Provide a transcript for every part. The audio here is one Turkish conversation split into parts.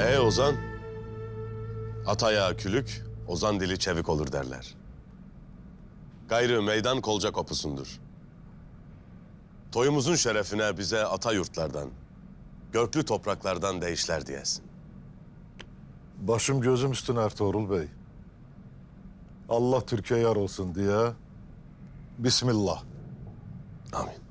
E Ozan? At ayağı külük, Ozan dili çevik olur derler. Gayrı meydan kolca kopusundur. Toyumuzun şerefine bize ata yurtlardan, göklü topraklardan değişler diyesin. Başım gözüm üstüne Ertuğrul Bey. Allah Türkiye yar olsun diye. Bismillah. Amin.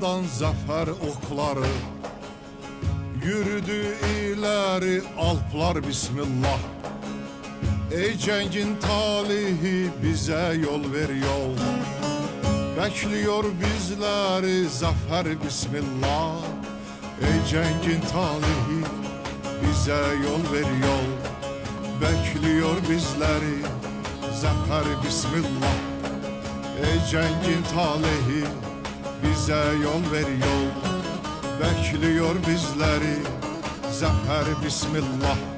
Dağlardan zafer okları Yürüdü ileri alplar bismillah. Ey cengin talihi bize yol ver yol. Bekliyor bizleri zafer bismillah. Ey cengin talihi bize yol ver yol. Bekliyor bizleri zafer bismillah. Ey cengin talehi bize yol ver yol. Bekliyor bizleri. Zafer bismillah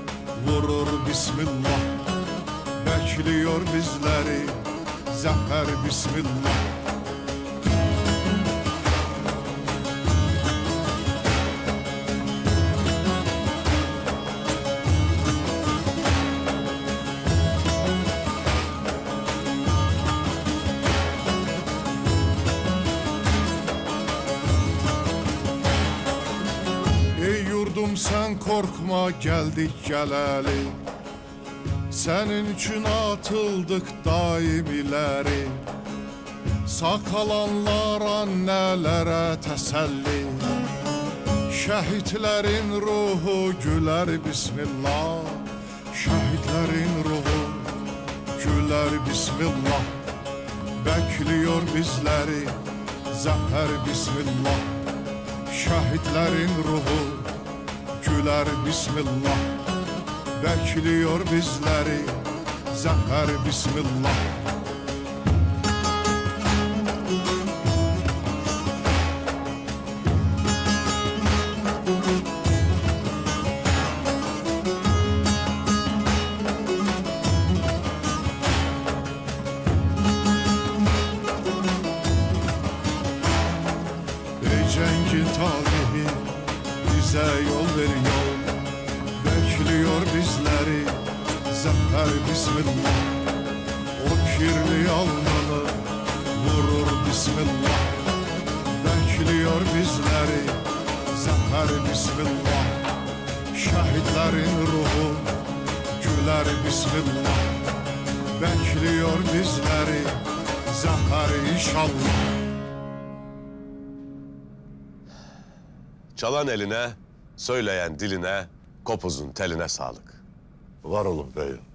vurur bismillah Bekliyor bizleri. Zafer bismillah Yurdum sen korkma geldik geleli. Senin için atıldık daim ileri. Sağ kalanlar annelere teselli. Şehitlerin ruhu güler bismillah. Şehitlerin ruhu güler bismillah. Bekliyor bizleri zafer bismillah. Şehitlerin ruhu güler bismillah Bekliyor bizleri zafer bismillah. Ey cengin talihi bize yol ver yol. Bekliyor bizleri zafer bismillah. O kirli alnını vurur bismillah. Bekliyor bizleri zafer bismillah. Şehitlerin ruhu güler bismillah. Bekliyor bizleri zafer inşallah. Çalan eline, söyleyen diline, kopuzun teline sağlık. Var olun beyim.